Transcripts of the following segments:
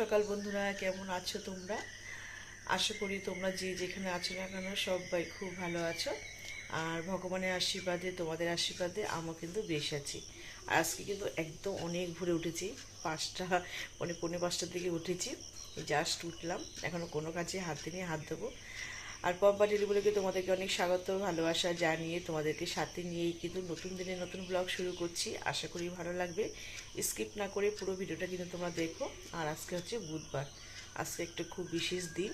সকাল বন্ধুরা, কেমন আছো তোমরা? আশা করি তোমরা যে যেখানে আছো না কেন সবাই খুব ভালো আছো। আর ভগবানের আশীর্বাদে, তোমাদের আশীর্বাদে আমার কিন্তু বেশ আছি। আর আজকে কিন্তু একদম অনেক ভোরে উঠেছি, পাঁচটা মানে পৌনে পাঁচটার দিকে উঠেছি। জাস্ট উঠলাম এখনও কোনো কাজে হাত দিয়ে হাত দেবো আর পম্পা টেলিগুলোকে তোমাদেরকে অনেক স্বাগত, ভালোবাসা জানিয়ে তোমাদেরকে সাথে নিয়েই কিন্তু নতুন দিনে নতুন ব্লগ শুরু করছি। আশা করি ভালো লাগবে। স্কিপ না করে পুরো ভিডিওটা কিন্তু তোমরা দেখো। আর আজকে হচ্ছে বুধবার। আজকে একটা খুব বিশেষ দিন।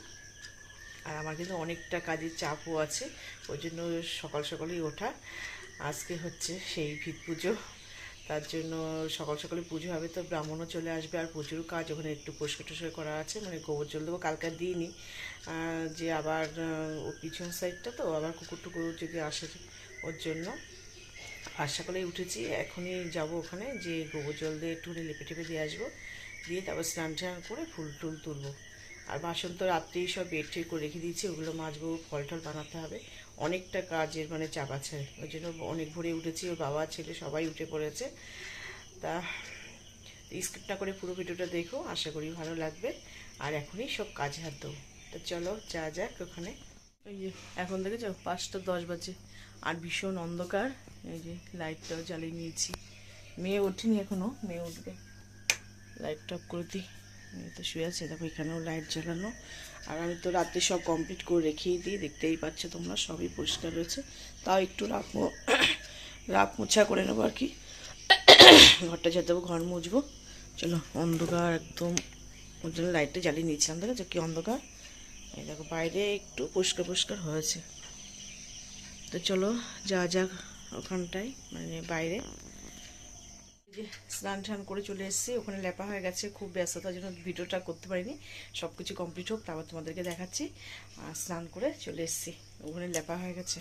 আর আমার কিন্তু অনেকটা কাজের চাপও আছে, ওই জন্য সকাল সকালেই ওঠা। আজকে হচ্ছে সেই ভিত পুজো। তার জন্য সকাল সকালে পুজো হবে, তো ব্রাহ্মণও চলে আসবে। আর প্রচুর কাজ ওখানে একটু পরিষ্কার টস্কার করা আছে মানে গোবর জল দেবো, কালকে দিইনি। যে আবার ও পিছন সাইডটা তো, আবার কুকুর টুকুর যদি আসে ওর জন্য। আর সকালে উঠেছি, এখনই যাব ওখানে, যে গোবর জল দিয়ে একটু লেপে টেপে দিয়ে আসব। দিয়ে তারপর স্নান টান করে ফুল টুল তুলবো। আর বাসন তো রাত্রেই সব বেড করে রেখে দিয়েছি, ওগুলো মাজবো ফল টল বানাতে হবে। অনেকটা কাজের মানে চাপ আছে। ওই জন্য অনেক ভোরে উঠেছি, ওর বাবা, ছেলে সবাই উঠে পড়েছে। তা স্কিপ না করে পুরো ভিডিওটা দেখো, আশা করি ভালো লাগবে। আর এখনই সব কাজে হাত দেবো তো চলো, যা যাক ওখানে। এই যে, এখন দেখেছ? পাঁচটা দশ বাজে। আর ভীষণ অন্ধকার। এই যে, লাইটটাও জ্বালিয়ে নিয়েছি। মেয়ে ওঠেনি এখনও মেয়ে উঠবে। লাইটটা অফ করে দিই। মেয়ে তো শুয়ে আছে। দেখো, এখানেও লাইট জ্বালানো। আর আমি তো রাত্রে সব কমপ্লিট করে রেখেই দিই, দেখতেই পাচ্ছ তোমরা, সবই পরিষ্কার রয়েছে। তাও একটু রাখ রাখ মোছা করে নেব আর কি। ঘরটা ঝাড় দেবো, ঘর মুছবো। চলো, অন্ধকার একদম। ওর জন্য লাইটটা জ্বালিয়ে নিয়েছিলাম দেখো কি অন্ধকার? এই দেখো, বাইরে একটু পরিষ্কার পরিষ্কার হয়েছে। তো চলো যা যাক ওখানটায় মানে বাইরে। স্নান টান করে চলে এসেছি। ওখানে লেপা হয়ে গেছে, খুব ব্যস্ততার জন্য ভিডিওটা করতে পারিনি। সব কিছু কমপ্লিট হোক, তারপর তোমাদেরকে দেখাচ্ছি। স্নান করে চলে এসেছি। ওখানে লেপা হয়ে গেছে।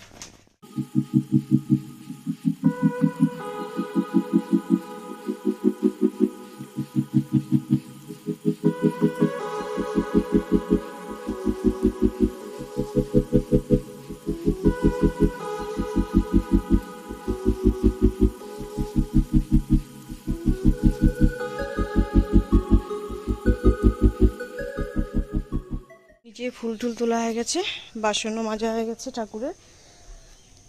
ফুল টুল তোলা হয়ে গেছে, বাসনও মাজা হয়ে গেছে ঠাকুরের।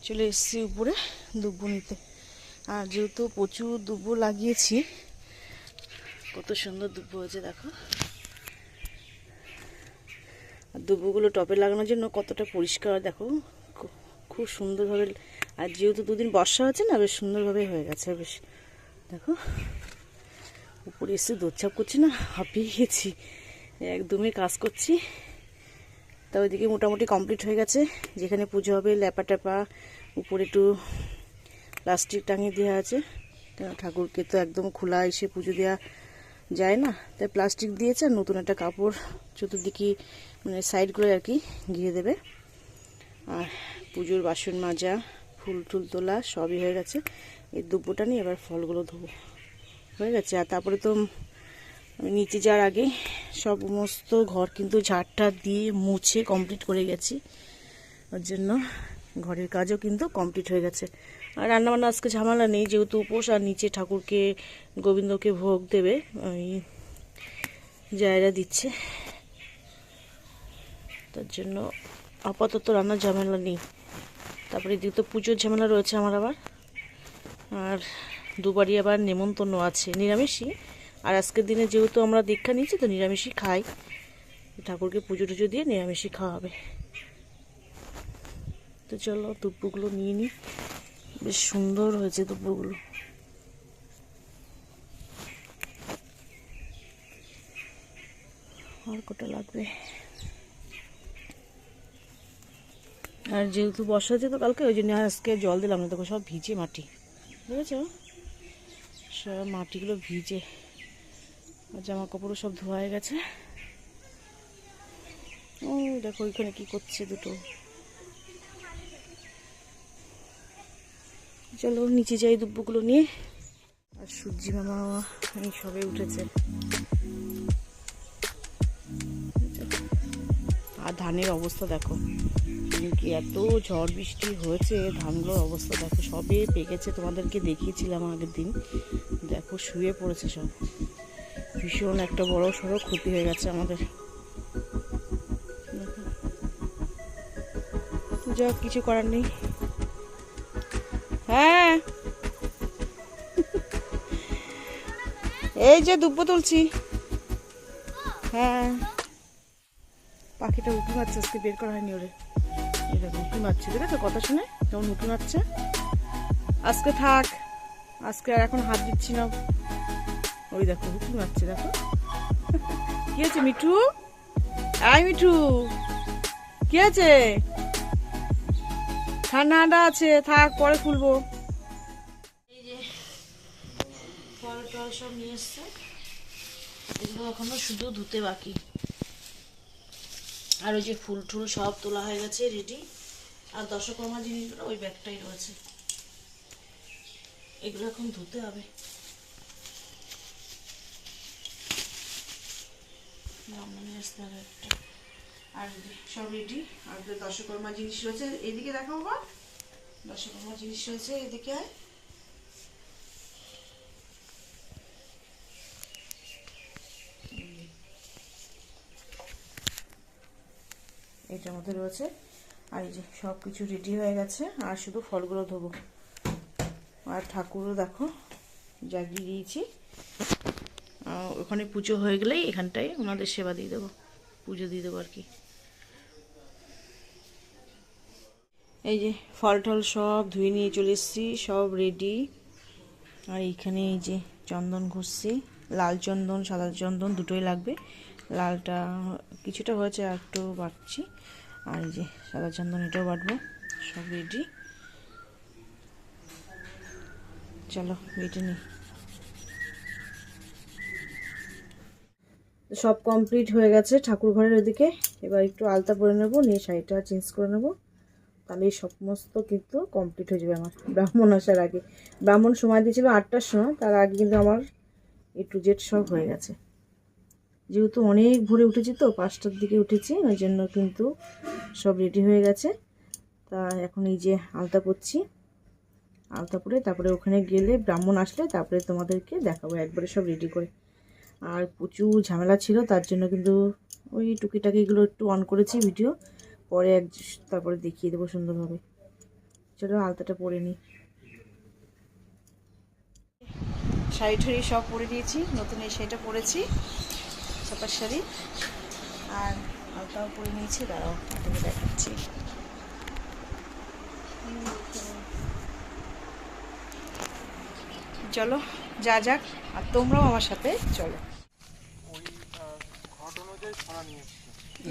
চলে এসেছি উপরে দুব্বু নিতে। আর যেহেতু প্রচুর দুব্বু লাগিয়েছি, কত সুন্দর দুব্বু হয়েছে দেখো। আর দুব্বুগুলো টপে লাগানোর জন্য কতটা পরিষ্কার, দেখো, খুব সুন্দরভাবে আর যেহেতু দুদিন বর্ষা হচ্ছে না, বেশ সুন্দরভাবে হয়ে গেছে, বেশ। দেখো, উপরে এসে দৌড়চাপ করছি না, হাঁপিয়ে গেছি। একদমই কাজ করছি। তা ওইদিকে মোটামুটি কমপ্লিট হয়ে গেছে। যেখানে পুজো হবে, ল্যাপা ট্যাপা, উপরে একটু প্লাস্টিক টাঙিয়ে দেওয়া আছে। কেন ঠাকুরকে তো একদম খোলা এসে পুজো দেওয়া যায় না। তাই প্লাস্টিক দিয়েছে আর নতুন একটা কাপড় চতুর্দিকে মানে সাইডগুলো আর কি ঘিরে দেবে। আর পুজোর বাসন মাজা, ফুল টুল তোলা সবই হয়ে গেছে। এই দুব্বটা নিয়ে এবার ফলগুলো ধোবো। হয়ে গেছে। আর তারপরে তো নিচে যাওয়ার আগে সমস্ত ঘর কিন্তু ঝাড়টা দিয়ে মুছে কমপ্লিট করে গেছি। ওর জন্য ঘরের কাজও কিন্তু কমপ্লিট হয়ে গেছে। আর রান্নাবান্না আজকে ঝামেলা নেই, যেহেতু উপোস আর নিচে ঠাকুরকে, গোবিন্দকে ভোগ দেবে, ওই জায়গা দিচ্ছে। তার জন্য আপাতত রান্নার ঝামেলা নেই। তারপরে এদিকে তো পুজোর ঝামেলা রয়েছে আমার আবার। আর দুবারই আবার নেমন্তন্ন আছে, নিরামিষই। আর আজকের দিনে যেহেতু আমরা দীক্ষা নিচ্ছি তো নিরামিষই খাই। ঠাকুরকে পুজো টুজো দিয়ে নিরামিষই খাওয়া হবে তো চলো দুব্বুগুলো নিয়ে নিই বেশ সুন্দর হয়েছে দুব্বুগুলো আর কটা লাগবে? আর যেহেতু বর্ষা হচ্ছে তো কালকে, ওই জন্য আজকে জল দিলাম না, দেখো সব ভিজে মাটি। বুঝেছ? সব মাটিগুলো ভিজে। জামা কাপড়ও সব ধোয়া হয়ে গেছে। ও দেখো, ওইখানে কি করছে দুটো। চলো, নিচে যাই দুব্বগুলো নিয়ে। আর সূর্যি মামা এই সবে উঠেছে। আর ধানের অবস্থা দেখো। কি এত ঝড় বৃষ্টি হয়েছে, ধানগুলোর অবস্থা দেখো। সবে পেকেছে, তোমাদেরকে দেখিয়েছিলাম আগের দিন। দেখো, শুয়ে পড়েছে সব। ভীষণ একটা বড় সড়ো ক্ষতি হয়ে গেছে আমাদের। যা কিছু করার নেই? হ্যাঁ। এই যে দুব্বো তুলছি। হ্যাঁ। পাখিটা উঠে মারছে, আজকে বের করা হয়নি ওরে। দেখো, উঠে মারছে, দেখেছ কথা শুনে? কেমন উঠে মারছে? আজকে থাক, আজকে আর এখন হাত দিচ্ছি না। ওই দেখো উঠে মারছে দেখো? কি আছে মিঠু? আই মিঠু। কি আছে ঠান্ডা ঠান্ডা আছে, থাক, পরে খুলবো। এই যে ফল টল সব নিয়ে এসছে। এগুলো এখনও শুধু ধুতে বাকি। আর ওই যে ফুল টুল সব তোলা হয়ে গেছে রেডি আর দশকর্মা জিনিসগুলো ওই ব্যাগটাই রয়েছে। এগুলো এখন ধুতে হবে জামা নিয়ে আসতে হবে একটা আর সব রেডি আর দশকর্মা জিনিস রয়েছে, এদিকে দেখো বাবা দশকর্মা জিনিস রয়েছে, এদিকে আয়। এটার মধ্যে রয়েছে। আর এই যে সব কিছু রেডি হয়ে গেছে, আর শুধু ফলগুলো ধোবো। আর ঠাকুরও দেখো, জাগিয়ে দিয়েছি। ওখানে পুজো হয়ে গেলেই এখানটায় ওনাদের সেবা দিয়ে দেবো, পুজো দিয়ে দেবো আর কি। এই যে ফল টল সব ধুয়ে নিয়ে চলে এসেছি, সব রেডি আর এইখানে এই যে চন্দন ঘষছি, লাল চন্দন, সাদা চন্দন দুটোই লাগবে। লালটা কিছুটা হয়েছে, আর একটু বাটছি। আর এই যে সাদা চন্দন এটাও বাটবো, সব রেডি চলো, বেটে নিই। সব কমপ্লিট হয়ে গেছে ঠাকুর ঘরের ওদিকে এবার একটু আলতা পরে নেব, নিয়ে শাড়িটা চেঞ্জ করে নেব। তাহলে এই সমস্ত কিন্তু কমপ্লিট হয়ে যাবে আমার ব্রাহ্মণ আসার আগে। ব্রাহ্মণ সময় দিয়েছিল আটটার সময়, তার আগে কিন্তু আমার এ টু জেড সব হয়ে গেছে। যেহেতু অনেক ভোরে উঠেছি তো, পাঁচটার দিকে উঠেছি, ওই জন্য কিন্তু সব রেডি হয়ে গেছে। তা এখন এই যে আলতা পরছি আলতা পরে তারপরে ওখানে গেলে ব্রাহ্মণ আসলে তারপরে তোমাদেরকে দেখাবো, একবারে সব রেডি করে। আর প্রচুর ঝামেলা ছিল, তার জন্য কিন্তু ওই টুকিটাকিগুলো একটু অন করেছি ভিডিও পরে এক তারপরে দেখিয়ে দেবো সুন্দরভাবে। চলো আলতাটা পরে নিই। শাড়ি ঠাড়ি সব পরে দিয়েছি নতুন এই শাড়িটা পরেছি ছাপার শাড়ি। আর আলতাও পরে নিয়েছি, দাঁড়াও, আপনাকে দেখাচ্ছি। চলো, যা যাক, আর তোমরাও আমার সাথে চলো।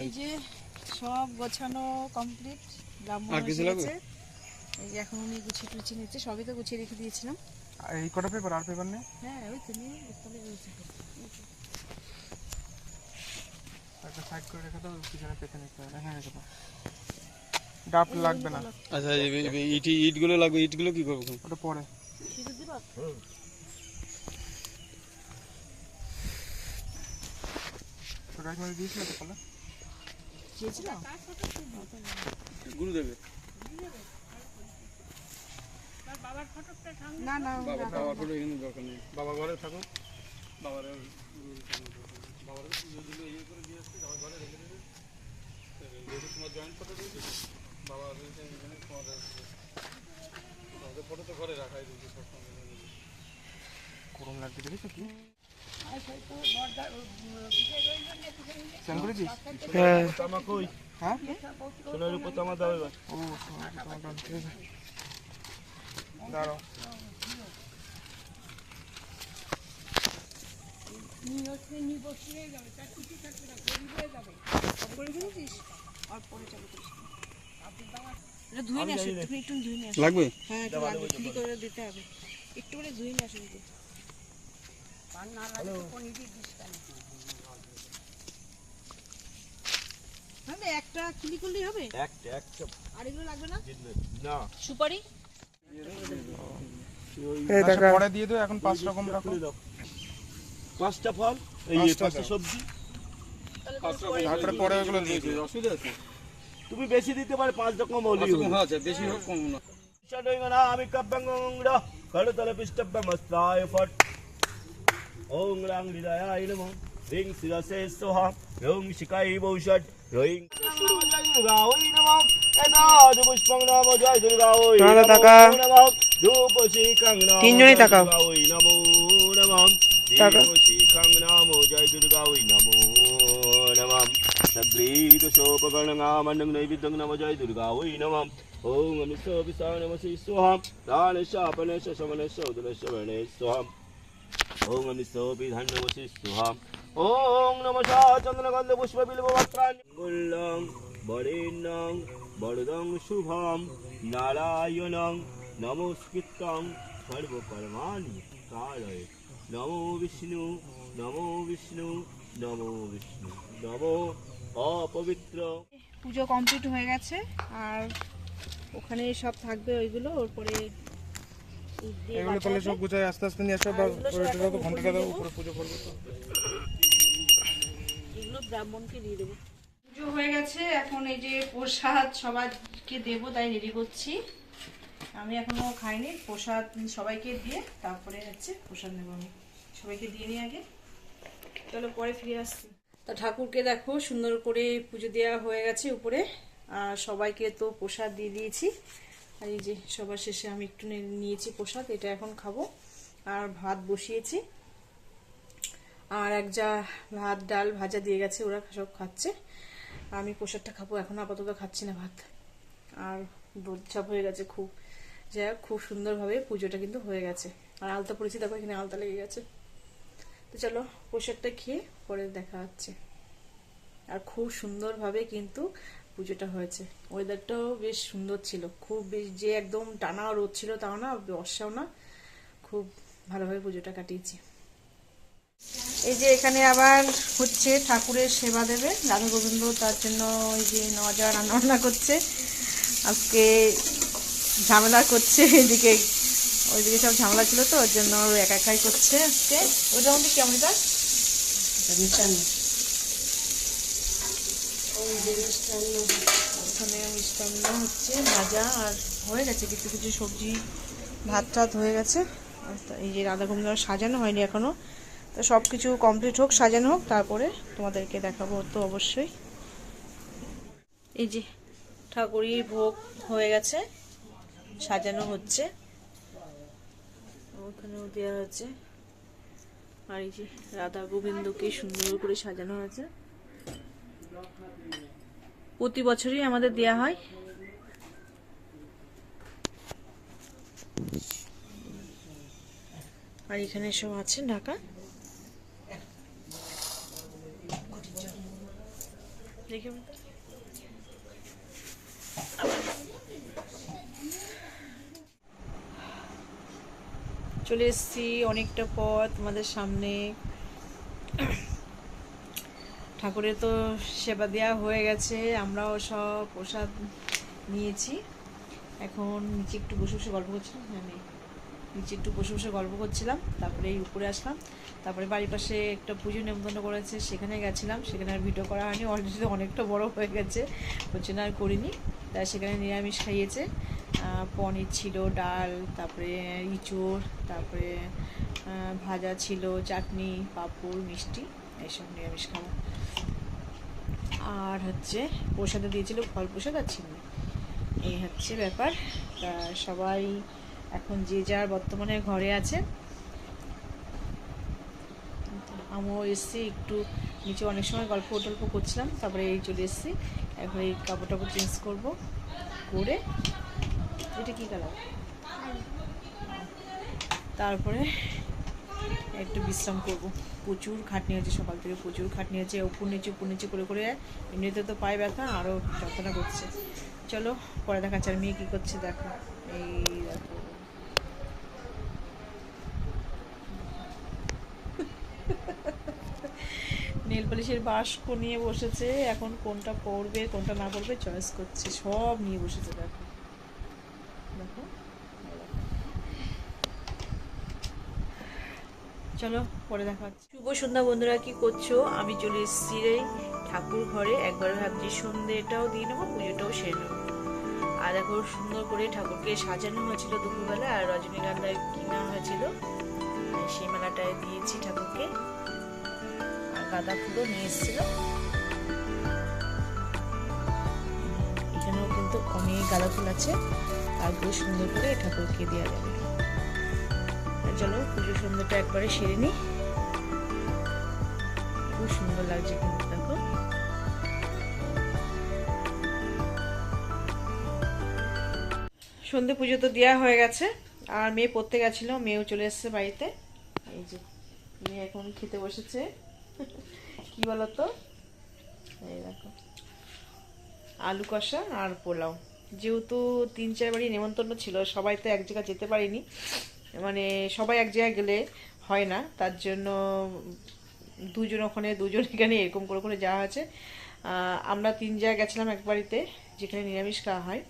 এই যে সব গোছানো কমপ্লিট ব্রাহ্মণ এই যে এখন উনি গুছিয়ে টুছিয়ে নিচ্ছে সবই তো গুছিয়ে রেখে দিয়েছিলাম। এই কটা পেপার আর পেপার নেই? হ্যাঁ ওই তো নিয়ে তলে একটা সাইড করে রেখে দাও পিছনে পেতে নিতে হবে হ্যাঁ রেখে দাও। ডাব লাগবে না। আচ্ছা ইট ইটগুলো লাগবে ইটগুলো কি করব ওটা পরে। দিবা? ছোট মানে দিয়েছিল তো কলা চেয়েছিলাম গুরু দেবে না না বাবা বাবার ফটো এখানে দরকার নেই। বাবা ঘরে থাকুক। বাবার বাবার পুজো দিলে ইয়ে করে দিয়ে আসছে বাবার ঘরে রেখে দেবে। যেহেতু তোমার জয়েন্ট ফটো দিয়েছে বাবা এখানে তোমার বাবাদের ফটো তো ঘরে রাখাই দিয়েছে সবসময় গরম লাগবে দেখেছ কি? স্নান করেছিস হ্যাঁ হ্যাঁ সোনার উপর তামা দাও এবার ও ঠিক আছে দাঁড়াও লাগবে? হ্যাঁ একটু করে দিতে হবে। একটু করে ধুয়ে নিয়ে আসো। দিদি হবে একটা খুলি করলেই হবে? একটা একটা। আর এগুলো লাগবে না? না। সুপারি? এই দেখো পরে দিয়ে দাও এখন পাঁচ রকম রাখো। পাঁচটা ফল এই পাঁচটা সবজি। তারপরে পরে ওগুলো দিয়ে দিও অসুবিধা আছে? তুমি বেশি দিতে পারে পাঁচ রকম হলি হ্যাঁ আছে বেশি হোক কম না। আমি মস্তায় ফট ওং রাং হৃদয়ায় নমঃ রিং শিরসে সোহা রং শিকাই বৌষট রইং তিনজনই জয় তাকাও। দুর্গা ওই নমো নমঃ তাকা। দীপ শিখং নমঃ জয় ওং আপনেশ সমনেশ উদনেশ বর্ণেশ সোহাম ওং নমসি চন্দ্রগন্ধ পুষ্প বিল্ব বক্রাঙ্গুল্লং বরেণ্যং বরদং শুভম নারায়ণং নমস্কৃত্যং সর্বকর্মাণি কারয় নমো বিষ্ণু নমো বিষ্ণু নমো বিষ্ণু নমো অপবিত্র পুজো কমপ্লিট হয়ে গেছে, আর ওখানে সব থাকবে ওইগুলো ওর পরে এগুলো তাহলে সব গুছাই আস্তে আস্তে নিয়ে আসো বা ওইটা তো ঘন্টাটা দাও উপরে উপরে পুজো করবে। তো এগুলো ব্রাহ্মণকে দিয়ে দেবো। পুজো হয়ে গেছে এখন এই যে প্রসাদ সবাইকে দেবো তাই রেডি করছি। আমি এখনও খাইনি প্রসাদ সবাইকে দিয়ে তারপরে হচ্ছে প্রসাদ নেব আমি। সবাইকে দিয়ে নিই আগে। চলো পরে ফিরে আসছি। তা ঠাকুরকে দেখো সুন্দর করে পুজো দেওয়া হয়ে গেছে উপরে। আর সবাইকে তো প্রসাদ দিয়ে দিয়েছি। আর এই যে সবার শেষে আমি একটু নিয়েছি প্রসাদ এটা এখন খাব। আর ভাত বসিয়েছি। আর এক যা ভাত, ডাল ভাজা দিয়ে গেছে, ওরা সব খাচ্ছে। আমি প্রসাদটা খাব, এখন আপাতত খাচ্ছি না ভাত। আর দোধচাপ হয়ে গেছে খুব। যাই খুব সুন্দরভাবে পুজোটা কিন্তু হয়ে গেছে। আর আলতা পড়েছি দেখো এখানে আলতা লেগে গেছে। তো চলো প্রসাদটা খেয়ে পরে দেখা হচ্ছে। আর খুব সুন্দরভাবে কিন্তু পুজোটা হয়েছে। ওয়েদারটাও বেশ সুন্দর ছিল। খুব বেশ যে একদম টানা রোদ ছিল তাও না, বর্ষাও না, খুব ভালোভাবে পুজোটা কাটিয়েছি। এই যে এখানে আবার হচ্ছে ঠাকুরের সেবা দেবে। রাধা গোবিন্দ তার জন্য ওই যে নজা রান্নাবান্না করছে। আজকে ঝামেলা করছে, এদিকে ওইদিকে সব ঝামেলা ছিল তো, ওর জন্য একা একাই করছে আজকে। ওইটার মধ্যে কেমন এটা ওই যে মিষ্টান্ন ওখানে মিষ্টান্ন হচ্ছে, ভাজা আর হয়ে গেছে, কিছু কিছু সবজি, ভাত টাত হয়ে গেছে। এই যে রাধা গোবিন্দ সাজানো হয়নি এখনও। তো সব কিছু কমপ্লিট হোক, সাজানো হোক, তারপরে তোমাদেরকে দেখাবো তো অবশ্যই। এই যে ঠাকুরের ভোগ হয়ে গেছে, সাজানো হচ্ছে। ওখানেও দেওয়া হচ্ছে। আর এই যে রাধা গোবিন্দকে সুন্দর করে সাজানো হয়েছে। প্রতি বছরই আমাদের দেয়া হয়। আর এখানে সব আছে ঢাকা। দেখে চলে এসছি অনেকটা পথ আমাদের সামনে। ঠাকুরের তো সেবা দেওয়া হয়ে গেছে, আমরাও সব প্রসাদ নিয়েছি। এখন নিচে একটু বসে বসে গল্প করছিলাম হ্যাঁ নিচে একটু বসে বসে গল্প করছিলাম তারপরে এই উপরে আসলাম। তারপরে বাড়ির পাশে একটা পুজো নেমন্তন্ন করেছে, সেখানে গেছিলাম, সেখানে আর ভিডিও করা হয়নি অলরেডি অনেকটা বড় হয়ে গেছে জন্য আর করিনি। তাই সেখানে নিরামিষ খাইয়েছে পনির ছিল, ডাল, তারপরে ইঁচড়, তারপরে ভাজা ছিল, চাটনি, পাঁপড়, মিষ্টি, এইসব নিরামিষ খাওয়া আর হচ্ছে প্রসাদে দিয়েছিল, ফল প্রসাদ আর চিনি এই হচ্ছে ব্যাপার। তা সবাই এখন যে যার বর্তমানে ঘরে আছে, আমিও এসছি একটু নিচে অনেক সময় গল্প টল্প করছিলাম, তারপরে এই চলে এসছি। এখন এই কাপড় টাপড় চেঞ্জ করব, করে এটা কি কালার তারপরে একটু বিশ্রাম করব। প্রচুর খাটনি হয়েছে, সকাল থেকে প্রচুর খাটনি হয়েছে, উপর নিচে উপর নিচে করে করে এমনিতে তো পায়ে ব্যথা আরও যন্ত্রণা করছে। চলো, পরে দেখাচ্ছে, আর মেয়ে কী করছে দেখো। এই দেখো। নেল পলিশের বাস্ক নিয়ে বসেছে, এখন কোনটা পড়বে কোনটা না পড়বে চয়েস করছে, সব নিয়ে বসেছে দেখো দেখো এই দেখো। চলো, পরে দেখা হচ্ছে। শুভ সন্ধ্যা বন্ধুরা, কি করছ? আমি চলে এসেছি এই ঠাকুর ঘরে। একবার ভাবছি সন্ধ্যেটাও দিয়ে নেব, পুজোটাও সেরে নেব। আর দেখো, সুন্দর করে ঠাকুরকে সাজানো হয়েছিল দুপুরবেলা, আর রজনীগন্ধা কিনা হয়েছিল। সেই মেলাটায় দিয়েছি ঠাকুরকে। আর গাঁদা ফুলও নিয়ে এসেছিল। এখানেও কিন্তু অনেক গাঁদা ফুল আছে। আর খুব সুন্দর করে ঠাকুরকে দেওয়া যাবে। চলো পুজো সন্ধ্যাটা একবারে সেরে নিই। খুব সুন্দর লাগছে কিন্তু, দেখো। সন্ধে পুজো তো দেওয়া হয়ে গেছে, আর মেয়ে পড়তে গেছিল, মেয়েও চলে এসেছে বাড়িতে। এই যে, মেয়ে এখন খেতে বসেছে। কি বলতো? এই দেখো। আলু কষা আর পোলাও। যেহেতু তিন চার বাড়ি নেমন্তন্ন ছিল, সবাই তো এক জায়গায় যেতে পারিনি। মানে সবাই এক জায়গায় গেলে হয় না তার জন্য দুজন ওখানে দুজন এখানে এরকম করে করে যাওয়া আহ, আমরা তিন জায়গায় গেছিলাম এক বাড়িতে যেখানে নিরামিষ খাওয়া হয়।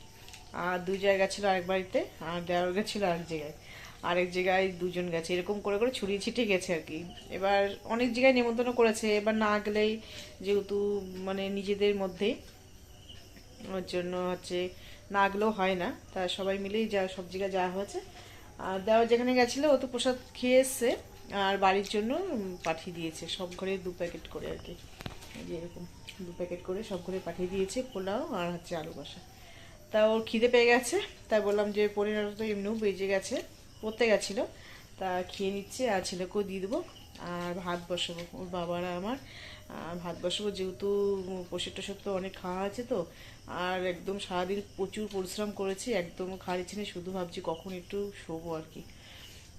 আর দুই জায়গায় ছিল আরেক বাড়িতে আর দেওয়ার গেছিল আরেক জায়গায়। আরেক জায়গায় দুজন গেছে এরকম করে করে ছড়িয়ে ছিটিয়ে গেছে আর কি। এবার অনেক জায়গায় নিমন্ত্রণ করেছে এবার না গেলেই যেহেতু মানে নিজেদের মধ্যে ওর জন্য হচ্ছে না গেলেও হয় না। তা সবাই মিলেই যা সব জায়গায় যাওয়া হয়েছে। আর দেওয়া যেখানে গেছিল, ও তো প্রসাদ খেয়ে এসছে আর বাড়ির জন্য পাঠিয়ে দিয়েছে। সব ঘরে দু প্যাকেট করে আর কি। এরকম দু প্যাকেট করে সব ঘরে পাঠিয়ে দিয়েছে পোলাও আর হচ্ছে আলু কষা। তা ওর খিদে পেয়ে গেছে, তাই বললাম যে পরিণত তো এমনিও বেজে গেছে, পড়তে গেছিল। তা খেয়ে নিচ্ছে আর ছেলেকেও দিয়ে দেবো আর ভাত বসাবো, ওর বাবারা আমার। ভাত বসাবো যেহেতু পোষের টোষের তো অনেক খাওয়া আছে তো, আর একদম সারাদিন প্রচুর পরিশ্রম করেছি, একদম খাওয়ার নেই, শুধু ভাবছি কখন একটু শোবো আর কি।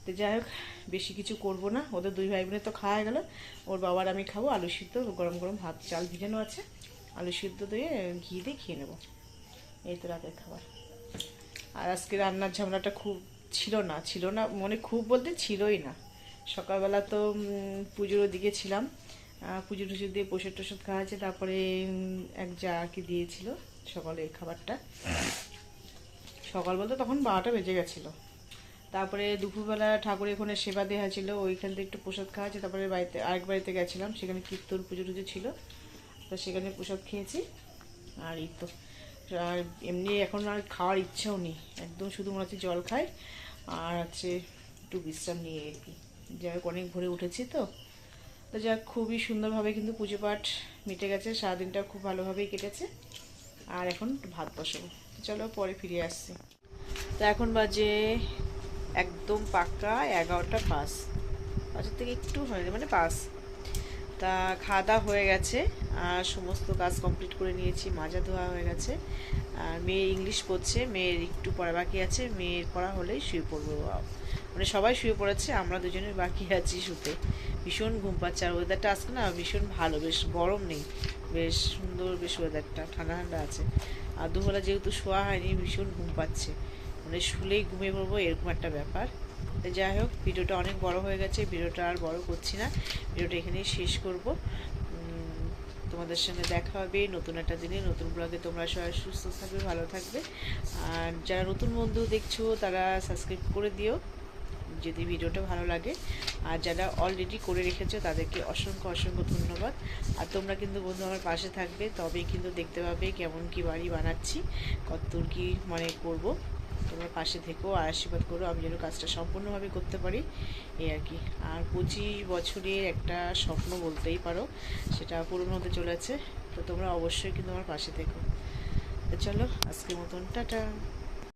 তো যাই হোক, বেশি কিছু করব না, ওদের দুই ভাই বোনের তো খাওয়া গেল, ওর বাবার আমি খাব, আলু সিদ্ধ, গরম গরম ভাত, চাল ভিজানো আছে, আলু সিদ্ধ দিয়ে ঘি দিয়ে খেয়ে নেব। এই তো রাতের খাবার। আর আজকে রান্নার ঝামেলাটা খুব ছিল না ছিল না মানে খুব বলতে ছিলই না। সকালবেলা তো পুজোর দিকে ছিলাম পুজো টুজো দিয়ে প্রসাদ টসাদ খাওয়া তারপরে এক যা কি দিয়েছিল সকালে খাবারটা। সকাল বলতে তখন বারোটা বেজে গেছিল। তারপরে দুপুরবেলা ঠাকুরের ওখানে সেবা দেওয়া ছিল ওইখান থেকে একটু প্রসাদ খাওয়া তারপরে বাড়িতে, আরেক বাড়িতে গেছিলাম, সেখানে কীর্তন পুজো টুজো ছিল, তো সেখানে প্রসাদ খেয়েছি। আর এই তো, আর এমনি এখন আর খাওয়ার ইচ্ছাও নেই, একদম শুধু মনে হচ্ছে জল খাই, আর হচ্ছে একটু বিশ্রাম নিয়ে আর কি। যাই হোক, অনেক ভোরে উঠেছি তো তো যাক খুবই সুন্দরভাবে কিন্তু পুজো পাঠ মিটে গেছে, সারাদিনটা খুব ভালোভাবেই কেটেছে। আর এখন ভাত বসাবো। চলো পরে ফিরে আসছি। তো এখন বাজে একদম পাক্কা এগারোটা পাস পাঁচের থেকে একটু হয়নি মানে পাস তা খাওয়া দাওয়া হয়ে গেছে, আর সমস্ত কাজ কমপ্লিট করে নিয়েছি, মাজা ধোয়া হয়ে গেছে। আর মেয়ে ইংলিশ পড়ছে, মেয়ের একটু পড়া বাকি আছে, মেয়ের পড়া হলেই শুয়ে পড়ব মানে সবাই শুয়ে পড়েছে, আমরা দুজনে বাকি আছি শুতে। ভীষণ ঘুম পাচ্ছে, আর ওয়েদারটা আজকে না ভীষণ ভালো, বেশ গরম নেই, বেশ সুন্দর, বেশ ওয়েদারটা ঠান্ডা ঠান্ডা আছে। আর দুবেলা যেহেতু শোয়া হয়নি, ভীষণ ঘুম পাচ্ছে। মানে শুলেই ঘুমিয়ে পড়ব, এরকম একটা ব্যাপার। যাই হোক, ভিডিওটা অনেক বড় হয়ে গেছে, ভিডিওটা আর বড় করছি না। ভিডিওটা এখানেই শেষ করব। তোমাদের সঙ্গে দেখা হবে নতুন একটা দিনে, নতুন ব্লগে তোমরা সবাই সুস্থ থাকবে, ভালো থাকবে। আর যারা নতুন বন্ধু দেখছ, তারা সাবস্ক্রাইব করে দিও। যদি ভিডিওটা ভালো লাগে। আর যারা অলরেডি করে রেখেছো, তাদেরকে অসংখ্য অসংখ্য ধন্যবাদ। আর তোমরা কিন্তু বন্ধু আমার পাশে থাকবে, তবেই কিন্তু দেখতে পাবে কেমন কি বাড়ি বানাচ্ছি, কতদূর কি মানে করব। তোমরা পাশে থেকেও আর আশীর্বাদ করো, আমি যেন কাজটা সম্পূর্ণভাবে করতে পারি, এই আর কি। আর পঁচিশ বছরের একটা স্বপ্ন বলতেই পারো, সেটা পূরণ হতে চলেছে, তো তোমরা অবশ্যই কিন্তু আমার পাশে থেকো। তো চলো, আজকের মতন, টাটা।